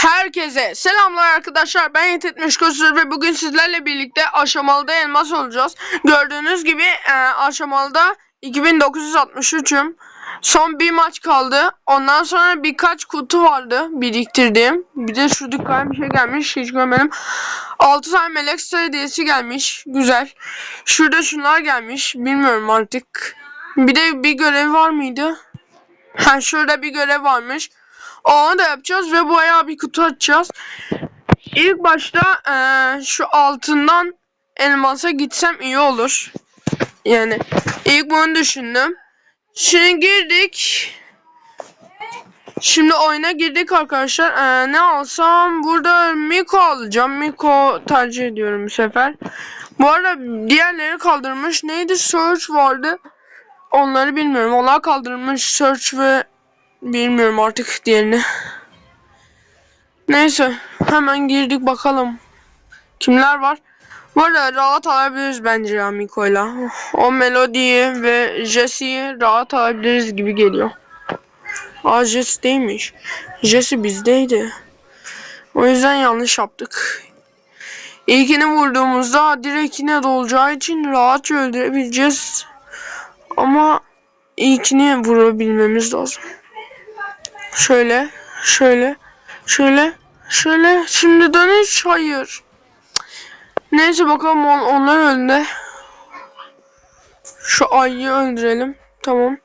Herkese selamlar arkadaşlar ben Yetetmiş Kösür ve bugün sizlerle birlikte aşamalıda elmas olacağız. Gördüğünüz gibi e, aşamalıda 2963'üm. Son bir maç kaldı. Ondan sonra birkaç kutu vardı biriktirdiğim. Bir de şu dükkana bir şey gelmiş hiç görmedim. 6 tane melek hediyesi gelmiş. Güzel. Şurada şunlar gelmiş. Bilmiyorum artık. Bir de bir görev var mıydı? Ha şurada bir görev varmış. Onu da yapacağız ve bayağı bir kutu açacağız. İlk başta eee, şu altından elmasa gitsem iyi olur. Yani ilk bunu düşündüm. Şimdi girdik. Şimdi oyuna girdik arkadaşlar. Eee, ne alsam burada Miko alacağım. Miko tercih ediyorum bu sefer. Bu arada diğerleri kaldırmış. Neydi? Search vardı. Onları bilmiyorum. Onlar kaldırılmış. Search ve Bilmiyorum artık diğerini. Neyse hemen girdik bakalım. Kimler var? Bu arada rahat alabiliriz bence ya Miko'yla. O Melody'yi ve Jesse'yi rahat alabiliriz gibi geliyor. Aa Jesse değilmiş. Jesse bizdeydi. O yüzden yanlış yaptık. İlkini vurduğumuzda direkt yine dolacağı için rahatça öldürebileceğiz. Ama ilkini vurabilmemiz lazım. Şöyle, şöyle, şöyle, şöyle. Şimdi dönüş. Hayır. Neyse bakalım on, onlar önde. Şu ayıyı öldürelim. Tamam.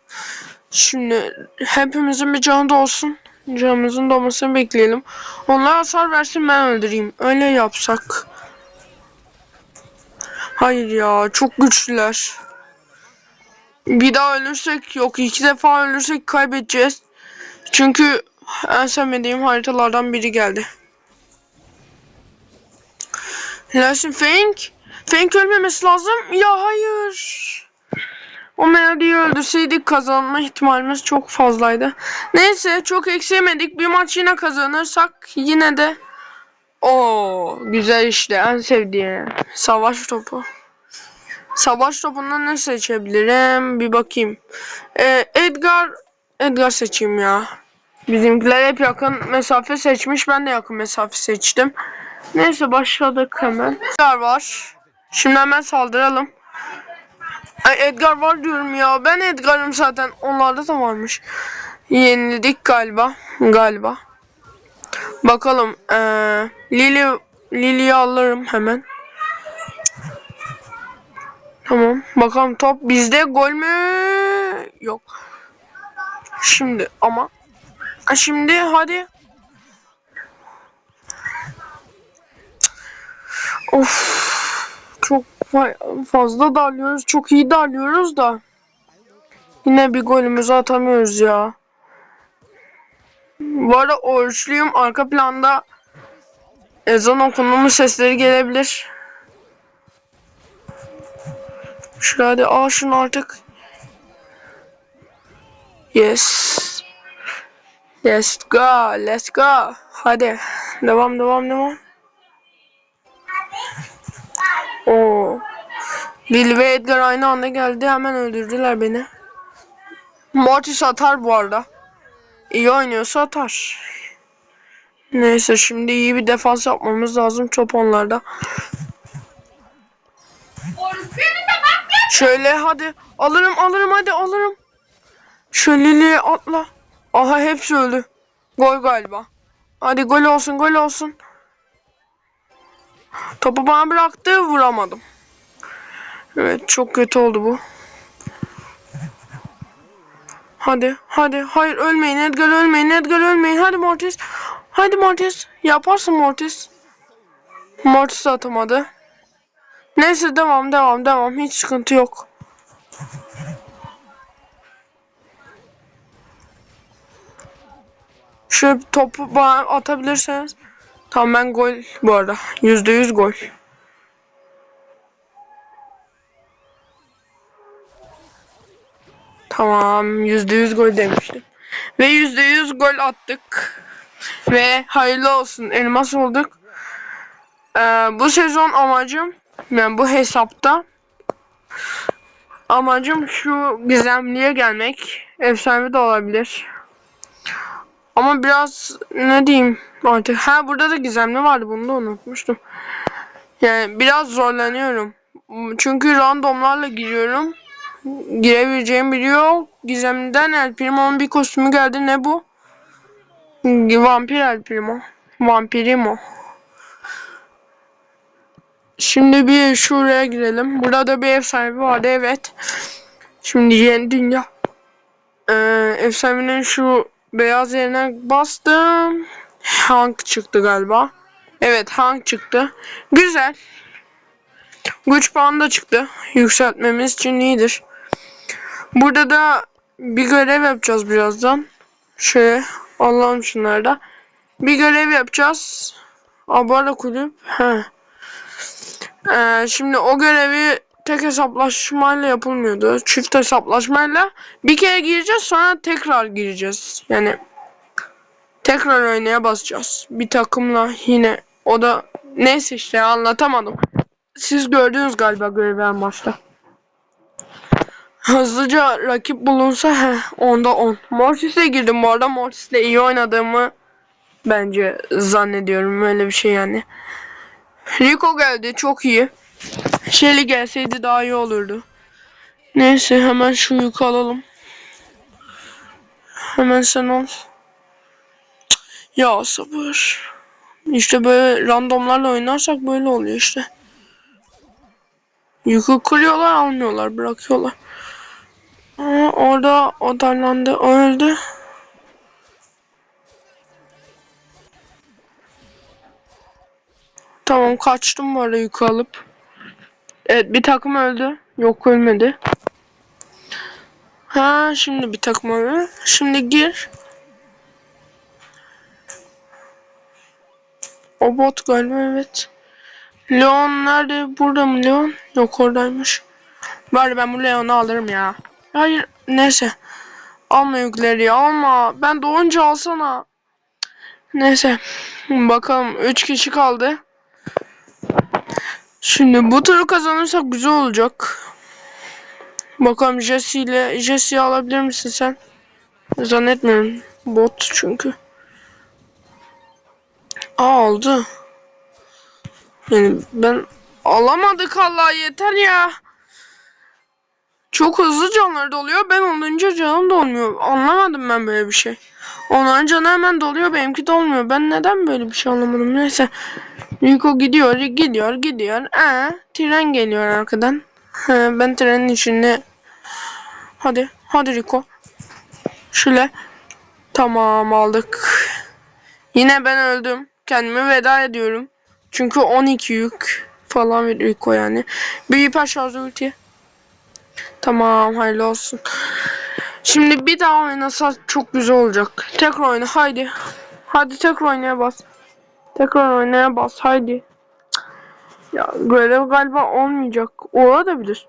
Şimdi hepimizin bir canı da olsun. Canımızın dolmasını bekleyelim. Onlar hasar versin ben öldüreyim. Öyle yapsak. Hayır ya çok güçlüler. Bir daha ölürsek yok iki defa ölürsek kaybedeceğiz. Çünkü en sevmediğim haritalardan biri geldi. Lakin Fink. Fink ölmemesi lazım. Ya hayır. O Melody'yi öldürseydik kazanma ihtimalimiz çok fazlaydı. Neyse çok eksiyemedik. Bir maç yine kazanırsak yine de o güzel işte en sevdiğim savaş topu. Savaş topundan ne seçebilirim? Bir bakayım. Ee, Edgar Edgar seçeyim ya. Bizimkiler hep yakın mesafe seçmiş. Ben de yakın mesafe seçtim. Neyse başladık hemen. Edgar var. Şimdi hemen saldıralım. Ay Edgar var diyorum ya. Ben Edgar'ım zaten. Onlarda da varmış. Yenildik galiba. Galiba. Bakalım. Ee, Lily Lily'yi alırım hemen. Tamam. Bakalım top bizde gol mü? Yok. Şimdi ama Ha, şimdi hadi. Of. Çok fa- fazla darlıyoruz. Çok iyi darlıyoruz da. Yine bir golümüzü atamıyoruz ya. Bu arada oruçluyum. Arka planda ezan okunma sesleri gelebilir. Şuraya hadi. Aa şunu artık. Yes. Let's go. Let's go. Hadi. Devam devam devam. Oo. Bill ve Edgar aynı anda geldi. Hemen öldürdüler beni. Mortis atar bu arada. İyi oynuyorsa atar. Neyse şimdi iyi bir defans yapmamız lazım top onlarda. Şöyle hadi. Alırım alırım hadi alırım. Şöyle Lily'ye atla. Aha hepsi öldü. Gol galiba. Hadi gol olsun gol olsun. Topu bana bıraktı vuramadım. Evet çok kötü oldu bu. Hadi hadi hayır ölmeyin Edgar ölmeyin Edgar ölmeyin hadi Mortis. Hadi Mortis yaparsın Mortis. Mortis atamadı. Neyse devam devam devam hiç sıkıntı yok. Şöyle topu bana atabilirseniz. Tamam ben gol bu arada. Yüzde yüz gol. Tamam yüzde yüz gol demiştim. Ve yüzde yüz gol attık. Ve hayırlı olsun elmas olduk. Ee, bu sezon amacım yani bu hesapta amacım şu gizemliye gelmek. Efsane de olabilir. Ama biraz ne diyeyim artık. Ha burada da gizemli vardı bunu da unutmuştum. Yani biraz zorlanıyorum. Çünkü randomlarla giriyorum. Girebileceğim biri yok. Gizemden El Primo'nun bir kostümü geldi. Ne bu? Vampir El Primo. Vampirimo. Şimdi bir şuraya girelim. Burada da bir ev sahibi vardı evet. Şimdi yeni dünya. Ee, ev sahibinin şu beyaz yerine bastım. Hank çıktı galiba. Evet Hank çıktı. Güzel. Güç puanı da çıktı. Yükseltmemiz için iyidir. Burada da bir görev yapacağız birazdan. Şöyle alalım şunları da. Bir görev yapacağız. Abala kulüp. Ee, şimdi o görevi tek hesaplaşmayla yapılmıyordu. Çift hesaplaşmayla bir kere gireceğiz sonra tekrar gireceğiz. Yani tekrar oynaya basacağız. Bir takımla yine o da neyse işte anlatamadım. Siz gördünüz galiba görevi en başta. Hızlıca rakip bulunsa he, onda 10. Mortis'e girdim bu arada. Mortis'le iyi oynadığımı bence zannediyorum. Öyle bir şey yani. Rico geldi çok iyi. Shelly gelseydi daha iyi olurdu. Neyse hemen şu yükü alalım. Hemen sen. Cık, Ya sabır. İşte böyle randomlarla oynarsak böyle oluyor işte. Yükü kırıyorlar almıyorlar bırakıyorlar. Aa, orada odarlandı öldü. Tamam kaçtım bu arada yükü alıp. Evet bir takım öldü. Yok ölmedi. Ha şimdi bir takım öldü. Şimdi gir. O bot galiba evet. Leon nerede? Burada mı Leon? Yok oradaymış. Bari ben bu Leon'u alırım ya. Hayır neyse. Alma yükleri alma. Ben doğunca alsana. Neyse. Bakalım 3 kişi kaldı. Şimdi bu turu kazanırsak güzel olacak. Bakalım Jesse ile Jesse'yi alabilir misin sen? Zannetmiyorum. Bot çünkü. Aa aldı. Yani ben alamadık Allah yeter ya. Çok hızlı canları doluyor. Ben olunca canım dolmuyor. Anlamadım ben böyle bir şey. Onların canı hemen doluyor. Benimki dolmuyor. Ben neden böyle bir şey anlamadım. Neyse. Rico gidiyor. Gidiyor. Gidiyor. Ee, tren geliyor arkadan. Ben trenin içinde. Hadi. Hadi Rico. Şöyle. Tamam aldık. Yine ben öldüm. Kendime veda ediyorum. Çünkü 12 yük falan bir Rico yani. Bir hiper şarjı ulti. Tamam hayırlı olsun. Şimdi bir daha oynasak çok güzel olacak. Tekrar oyna haydi. Hadi tekrar oynaya bas. Tekrar oynaya bas haydi. Ya görev galiba olmayacak. Olabilir.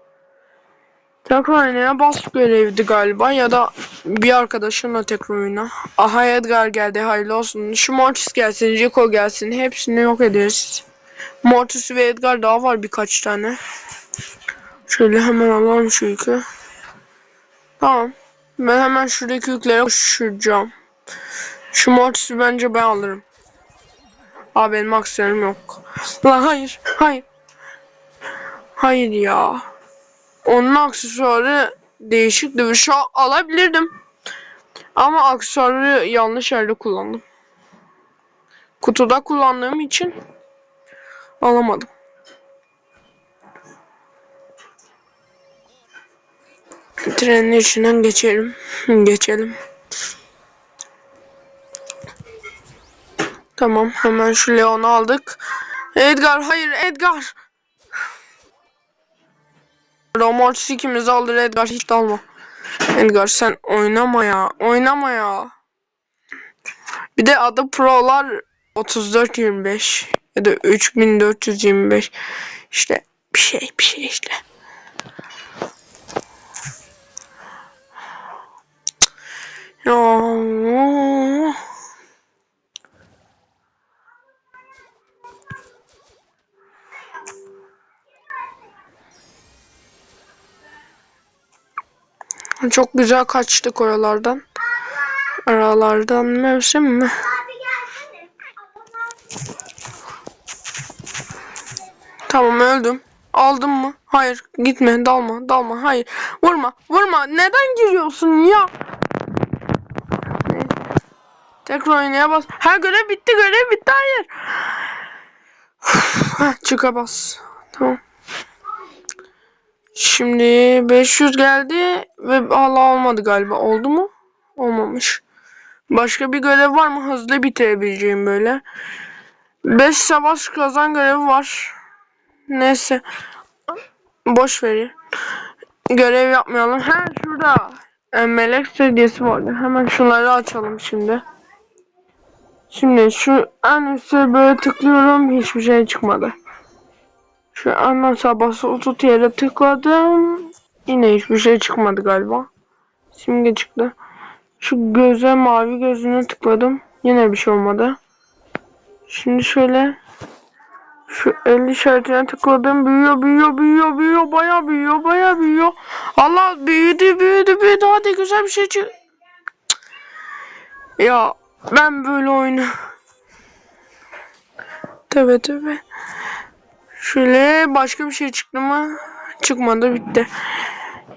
Tekrar oynaya bas görevdi galiba ya da bir arkadaşınla tekrar oyna. Aha Edgar geldi hayırlı olsun. Şu Mortis gelsin, Rico gelsin. Hepsini yok ederiz. Mortis ve Edgar daha var birkaç tane. Şöyle hemen alalım şu yükü. Tamam. Ben hemen şuradaki yüklere koşacağım. Şu Mortis'i bence ben alırım. Aa benim aksiyonum yok. Lan hayır. Hayır. Hayır ya. Onun aksesuarı değişikti. Şu an alabilirdim. Ama aksesuarı yanlış yerde kullandım. Kutuda kullandığım için alamadım. Trenin içinden geçelim. Geçelim. Tamam hemen şu Leon'u aldık. Edgar hayır Edgar. Romortis ikimiz aldı Edgar hiç dalma. Edgar sen oynama ya. Oynama ya. Bir de adı Pro'lar 3425 ya da 3425 işte bir şey bir şey işte. Ya. Çok güzel kaçtık oralardan. Aralardan mevsim mi? Tamam öldüm. Aldın mı? Hayır. Gitme. Dalma. Dalma. Hayır. Vurma. Vurma. Neden giriyorsun ya? Tekrar oynaya bas. Ha görev bitti. Görev bitti. Hayır. Heh, çıka bas. Tamam. Şimdi 500 geldi ve hala olmadı galiba. Oldu mu? Olmamış. Başka bir görev var mı? Hızlı bitirebileceğim böyle. 5 savaş kazan görevi var. Neyse. Boş verin. Görev yapmayalım. Ha şurada. e, melek seviyesi vardı. Hemen şunları açalım şimdi. Şimdi şu en üstte böyle tıklıyorum. Hiçbir şey çıkmadı. Şu en sabahsı otut yere tıkladım. Yine hiçbir şey çıkmadı galiba. Simge çıktı. Şu göze mavi gözüne tıkladım. Yine bir şey olmadı. Şimdi şöyle şu 50 işaretine tıkladım. Büyüyor, büyüyor, büyüyor, büyüyor. Bayağı büyüyor, bayağı büyüyor. Allah büyüdü, büyüdü, büyüdü. Hadi güzel bir şey çık. Ya ben böyle oyunu. Tövbe tövbe. Şöyle başka bir şey çıktı mı? Çıkmadı bitti.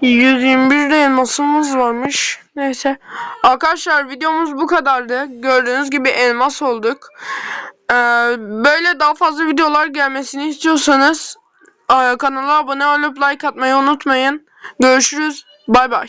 121 de elmasımız varmış. Neyse. Arkadaşlar videomuz bu kadardı. Gördüğünüz gibi elmas olduk. Ee, böyle daha fazla videolar gelmesini istiyorsanız e, kanala abone olup like atmayı unutmayın. Görüşürüz. Bay bay.